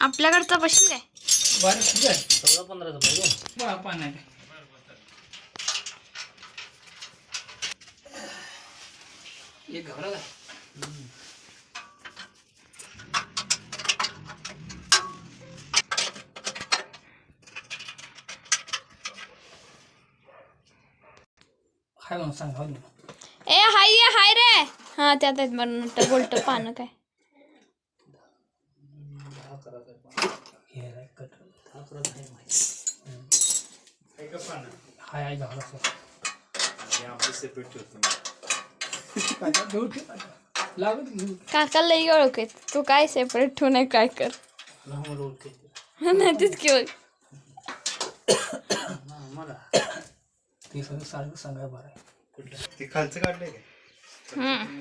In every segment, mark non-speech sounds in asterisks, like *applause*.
आपल्याकडचा बशील काय बरं ठीक आहे. चौदा पंधराचा पाहिजे. बा पान आहे. एक घाबरा काय हाय म्हणून सांगा ना ए हाय ये हाय रे. हा त्यात आहेत बरं बोलत पानं काय हे आहे कट हा करत आहे माहिती घेऊ लागत घेऊ काका लई ओळख आहेत तू काय सेपरेट ठेवू नये काय कर मुलं ओळखते नाही तीच की ओळख. मला ते सगळं सारखं सांगाय बरं आहे ते खालचं काढलंय हम्म.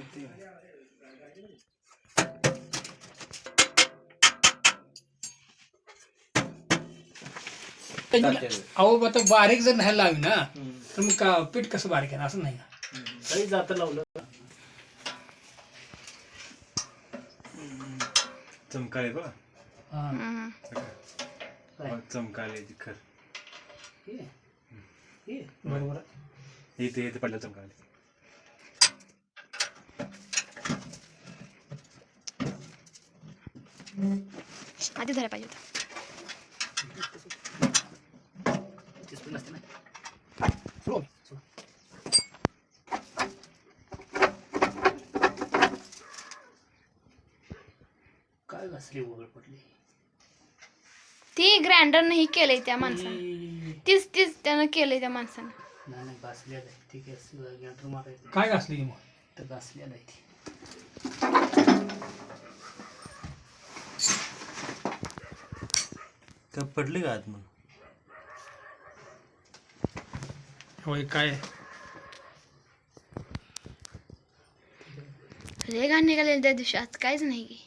अहो आता बारीक जर नाही लावी ना तर मग का पीठ कसं बारीक आहे असं नाही ना काही जातं लावलं चमकाले बघ हा. चमकाले खर हे? हे? बरोबर. इथे इथे पडलं चमकाले आधी धरायला पाहिजे होतं तेच पण नसते ना हो. काय घासली वगळ पडली? ती ग्राइंडरनं ही केलंय त्या माणसानं. नाही तीच तीच त्यानं केलंय त्या माणसानं. नाही घासल्या नाही. ती गॅस गॅटर मारायचं काय घासली की मग? तर घासल्या नाही ती. का पडले का आत मग? होय काय? रे घाण निघालेलं त्या दिवशी आज काहीच नाही की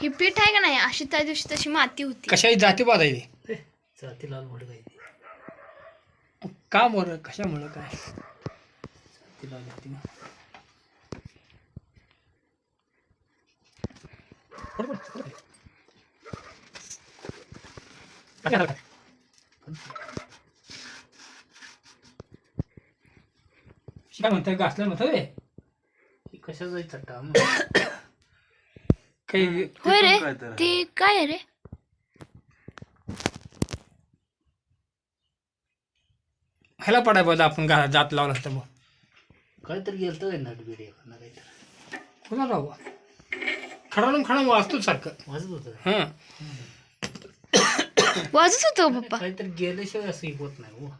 ही पीठ आहे का नाही? अशी त्या दिवशी तशी माती होती. कशाही जाती बाद आहे ते. ए, जाती लाल ती का बरं? कशामुळं काय? ती लाल होती ना. काय म्हणताय? घासलं नव्हतं रे कशा काही होय रे काय? ते काय आहे रे? ह्याला पडाय पाहिजे आपण घा जात लावलं असतं मग. काहीतरी गेलं तर नट बिडी एखादा काहीतरी. कुणा राहू खडाळून खडा वाचतो सारखं. वाजत होतं. हां. वाजत होतो पप्पा. काहीतरी गेल्याशिवाय असं ही होत नाही हो.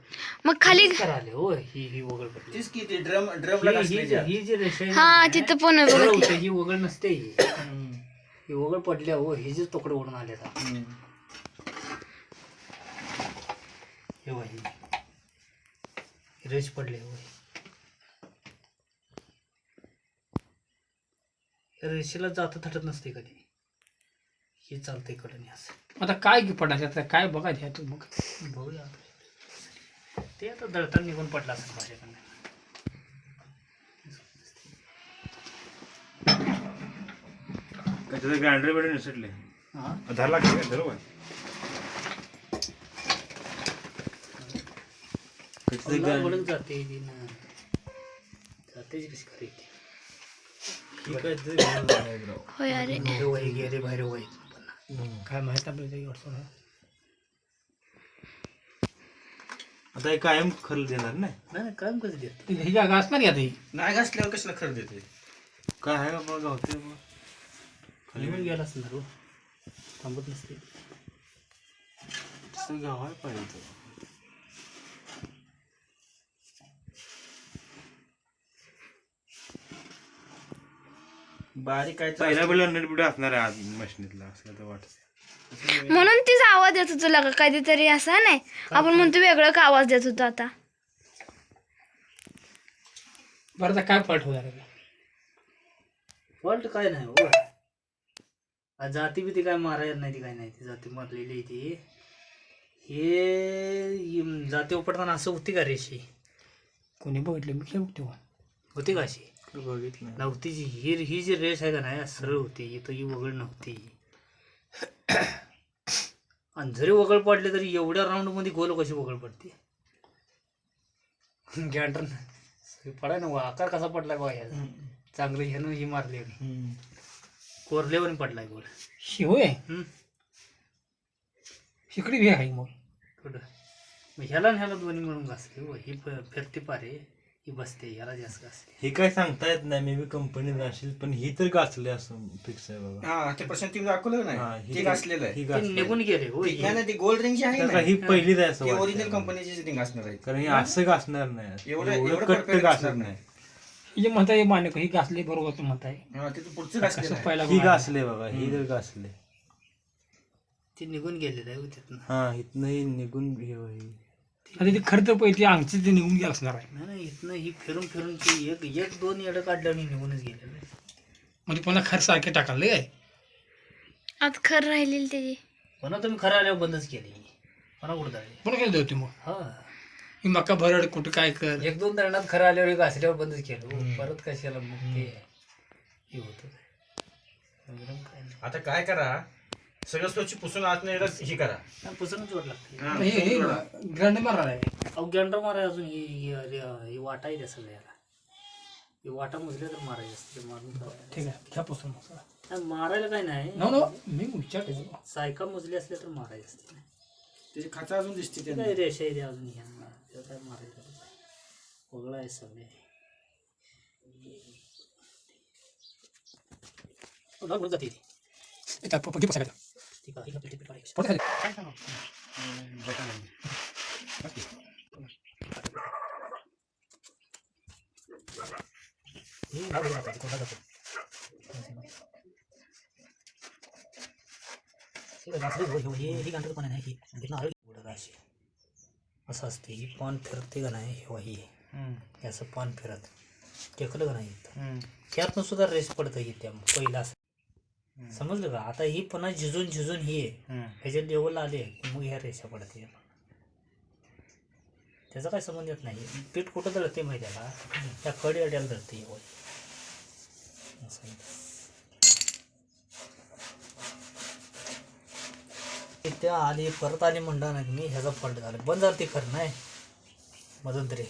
मग खाली आले हो ही ही वगळ पडली. तीच की ते ड्रम ड्रमला ही- ही. ही जी रेषा आहे हा ना, तिथं पण आहे बघा ही वगळ नसते ही. ही वगळ पडल्या हो ही जे तुकडे ओढून आले आता. हम्म. हे वही रेष पडले हो या रेषेला जात थटत नसते कधी. हे चालतंयकडे असं. आता काय की पडायचं? आता काय बघा घ्या तू मग? बघूया आता. ते आता दळताना निघून पडला असेल माझ्याकडनं. काय त्याचं ग्राइंडर बिंडर निसटले. हा? धर लागते का? धरू पुन्हा वळत जाते ती ना. जातेच कशी खरी ती. होय अरे बाहेर वही गेले बाहेर वही. काय माहीत आपल्या जागी अडचण आहे. आता हे कायम खरं देणार नाही. नाही नाही, काम कसं देत. ती ही जागा असणार की आता ही. नाही घासल्यावर कशाला खरं देते? काय आहे बाबा गावते लिमिट गेला असं ना थांबत नसते. गावाय पाहिजे. बारीक काय पहिला बिला नेट बिडा असणार आहे आज मशिनीतला असं तर वाटत म्हणून तीच आवाज देत होतो लगा कधीतरी असा नाही. आपण म्हणतो वेगळं का आवाज देत होतो आता? बरं आता काय होणार आहे? फॉल्ट काय नाही हो. आ, जाती बी ती काय मारायला नाही ती काय नाही ती. जाती मारलेली आहे ती. हे इम, जाती उपटताना असं होती का रेषी कोणी बघितलं? मी खेळ तेव्हा होती का अशी? बघितलं नव्हती जी ही ही जी रेष आहे का नाही सरळ होती इथं ही वगळ नव्हती. *clears throat* आणि जरी वगळ पडले तरी एवढ्या राऊंडमध्ये गोल कशी वगळ पडते? *laughs* गॅन्डर पडाय ना आकार कसा पडलाय बघा ह्याचा. चांगलं ह्यानं ही मारली कोरल्यावर पडलाय गोल. शी होय. हम्म. शिकडी बी आहे मग कुठं? मग ह्याला ह्याला दोन्ही मिळून घासले हो ही फिरते पारे ही बसते ह्याला जास्त घासले हे काय सांगता येत नाही मे बी कंपनीत असेल पण ही तर गाचले असं फिक्स आहे बाबा. हा ते प्रशांत तुम्ही दाखवलं हा, नाही. ही ते घासलेलं आहे. ही ते. निघून गेले हो ती- नाही, नाही, ती गोल्ड रिंग जी आहे ना ही पहिलीच आहे असं ती ओरिजिनल. कंपनीची रिंग असणार आहे. कारण हे असं घासणार नाही. एवढं एवढं कट्ट असणार नाही. नाही. हे म्हणता हे मान्य ही घासली बरोबर तू म्हणताय. हा, ते तर पुढचं घासलेलं कसं आहे. पहिला ही घासले बघा ही तर घासले ते निघून गेलेलं आहे हो त्यातनं हा इथनं ही निघून हे होईल. आता ते खरं तर पहिली अंगची ते निघून गेलं असणार आहे. नाही नाही इथनं ही फिरून फिरून ती एक एक दोन येडं काढलं आणि निघूनच गेलेलं आहे म्हणजे पुन्हा खरं सारखे टाकाले काय आता खरं राहिलेली त्याची पुन्हा तुम्ही खरं आल्यावर बंदच केली. पुन्हा कुठं जाळली पुन्हा केलं होती मग. हा. ही मका भरड कुठं काय कर. एक दोन धरणात खरं आल्यावर एक असल्यावर बंदच केलं. हो. परत कशाला मग ते हे होतं. काय नाही. आता काय करा सगळं स्वच्छ पुसून आत नाही हे करा. नाही, पुसूनच जोड लागते. हा, हे हे ग्रँड मारणार आहे. अहो गँडर माराय अजून ही ही- ही- ही वाटा आहे त्या सगळ्याला. ही वाटा मुजल्या तर मारायची असते मारून. ठीक आहे घ्या पुसून नाही, मारायला काय नाही. नो नो मी विचारते सायका मुजली असल्या तर मारायची असते त्याची खाचा अजून दिसते ते त्यांना. काय रेषा आहे ते अजून ह्या. त्याला काय मारायचं वगळा आहे सगळे. जाते ती. त्यात पप्पा बसायला. काढायची. खाली काय सांगू? हे पण आहे हे. इथनं हळू उडत अशी. असं असते ही पान फिरते का नाही हे ही हे असं पान फिरत टेकलं का नाही इथं. त्यातनं सुद्धा रेस पडतं ही त्या पहिला असं समजलं का? आता ही पुन्हा झिजून झिजून ही आहे. ह्याच्या लेवल आले. की मग ह्या रेषा पडते. त्याचा काय संबंध येत नाही. पीठ कुठं दळते माहिती आहे का? त्या खडी अड्याला दळते हे वय. असं आहे. ते त्या आली परत आली म्हणणार नाही मी. ह्याचा फॉल्ट झाला. बंद झालं ते खरं नाही? मध्यंतरी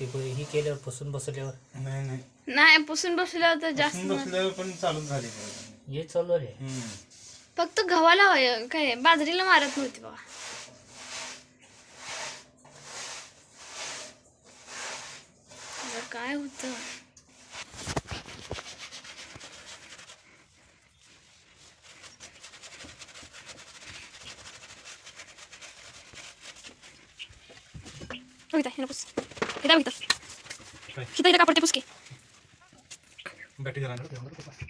ते कोणी ही केल्यावर पुसून बसल्यावर. नाही नाही. नाही पुसून बसल्यावर तर जास्त बसल्यावर पण चालूच झाले. हे चालू हम्म. फक्त गव्हाला होय काय बाजरीला मारत नव्हती बाबा. काय होतं? इथं पुस. इथं इथं. इथं इथं कापड ते पुसके. बॅटरी झाला ना?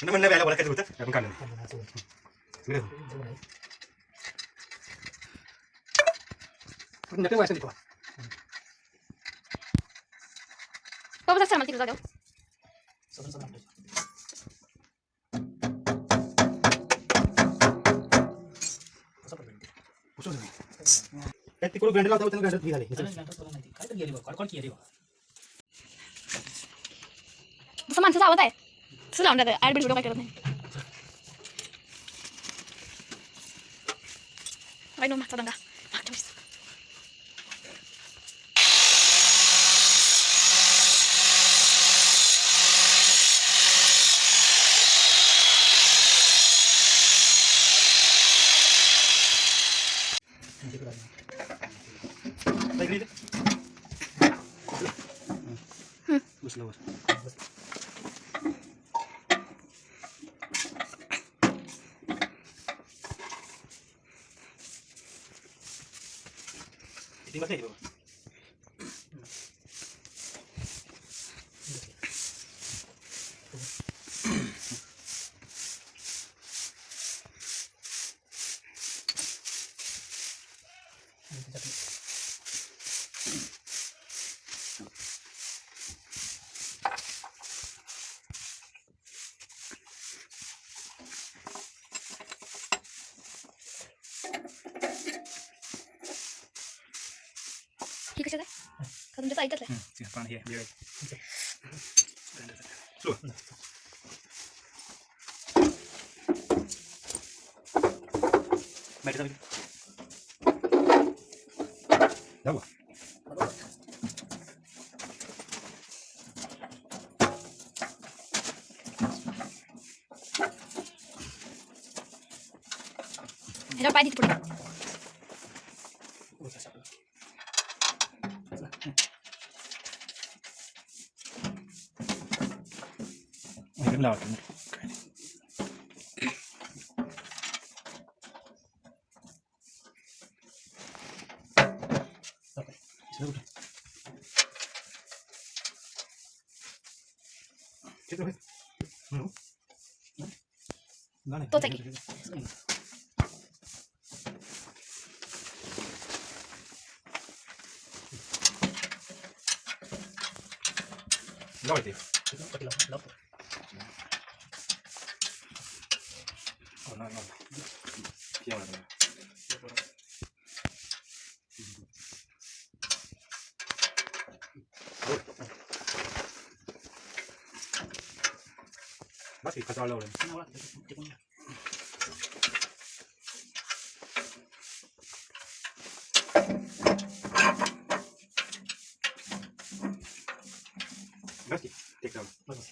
म्हणलं व्यायला बोलायचं होतं आपण काढलं. नक्की व्हायचं नाही तुला. बाबा सर मला तिकडे जाऊ. त्यात तिकडून ग्राइंडर लावता होतं ग्राइंडर. काय तर गेली बघ केली बघ माणसाचा आवाज आहे तसं लावून जातं ॲड व्हिडिओ काय करत नाही काय नो मागचा दंगा मागच्या वेळेस तिकडं आहे. इकडे, इकडे. बसल्यावर किती बसले हे बघा. ही कशात आहे का तुमच्या ऐकत आहे बॅटरी जाऊ ह्याला पाय तिथे पुढे No, it didn't. Great. Lovely. It's loaded. Take it away. No. No. Don't take it. Rồi thì. Lóc, lóc, lóc. लावा काय तोच आहे की. लावायचे बस खचावं लावलं बस की टेक लावलं बस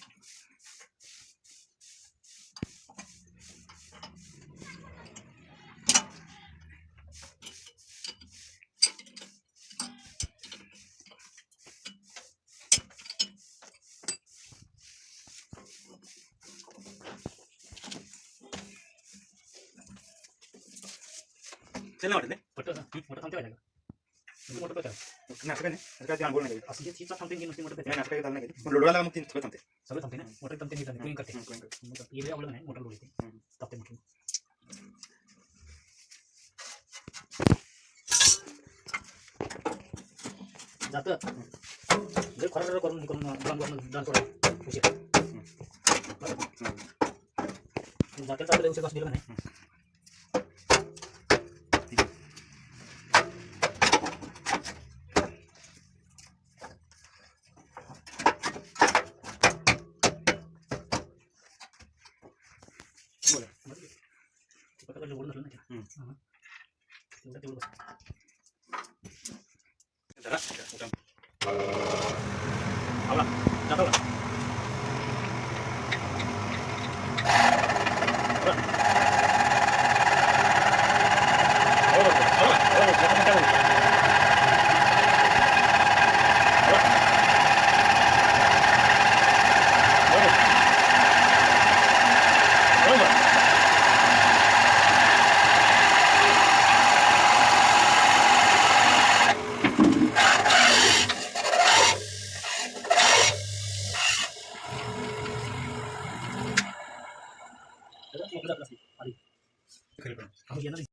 चल ना वाटत मोठं मोठं थांबते व्हायला मोठं काय नाही असं काय नाही असं काय ते अनुभव नाही असं हिचा थांबते की नुसती मोठं नाही असं नाही पण लोडवाला मग सगळं थांबते सगळं थांबते ना मोठं थांबते करते हं, करते. आवडलं नाही मोठं लोड येते. तापते मोठं जातं जर खरं करून करून करून डान सोडा उशीर जाते चाललं उशीर बसलेलं नाही धरलं नाही हं. हां.